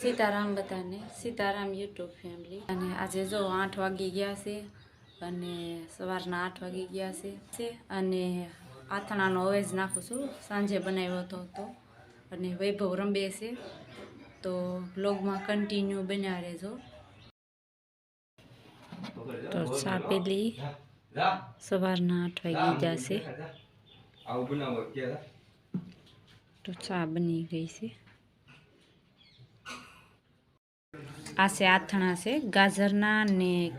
સીતારામ બધાને. Sitaram YouTube family અને આજે જો આઠ વાગી ગયા છે અને સવારના આઠ વાગી ગયા છે. અને આથણાનો અવેજ નાખું છું. સાંજે બનાવ્યો હતો તો. અને વૈભવ રંબે છે. તો બ્લોગમાં કન્ટિન્યુ બન્યા રહેજો. તો ચા પેલી સવારના આઠ વાગી કે તો ચા બની ગઈ છે. આ છે આથણા છે. ગાજરના ને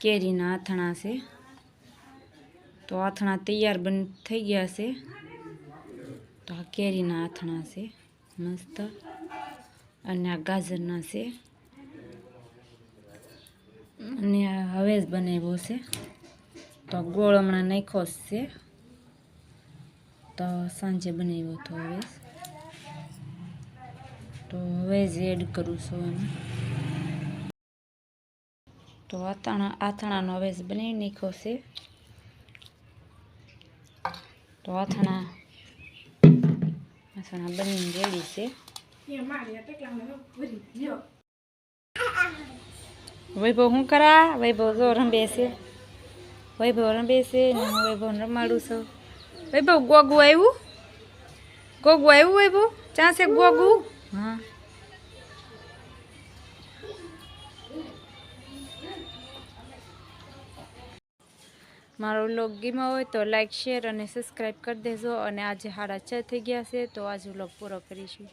કેરીના આથણા છે. તો આથણા તૈયાર બન, થઈ ગયા છે. તો આ કેરીના આથણા છે. મસ્ત. અને આ ગાજરના છે. અને આ હવેજ બનાવ્યો છે. તો ગોળ હમણાં નાખ્યો છે. તો સાંજે બનાવ્યો હતો હવે તો હવે એડ કરું છું એમાં તો અથાણા આથાણાનો હવે જ બનાવી નાખ્યો છે. તો અથાણા આથાણા બની રેડી છે. વૈભવ શું કરા? વૈભવ જો રંબે છે. વૈભવ રંબે છે ને હું વૈભવ રમાડું છું. વૈભવ ગોગું આવ્યું? ગોગું આવ્યું વૈભવ? ચાસે ગોગુ? હા. મારો વ્લોગ ગમ્યો હોય તો લાઇક શેર અને સબસ્ક્રાઈબ કરી દેજો અને આજે સાડા છ થઈ ગયા છે તો આજે વ્લોગ પૂરો કરીશું.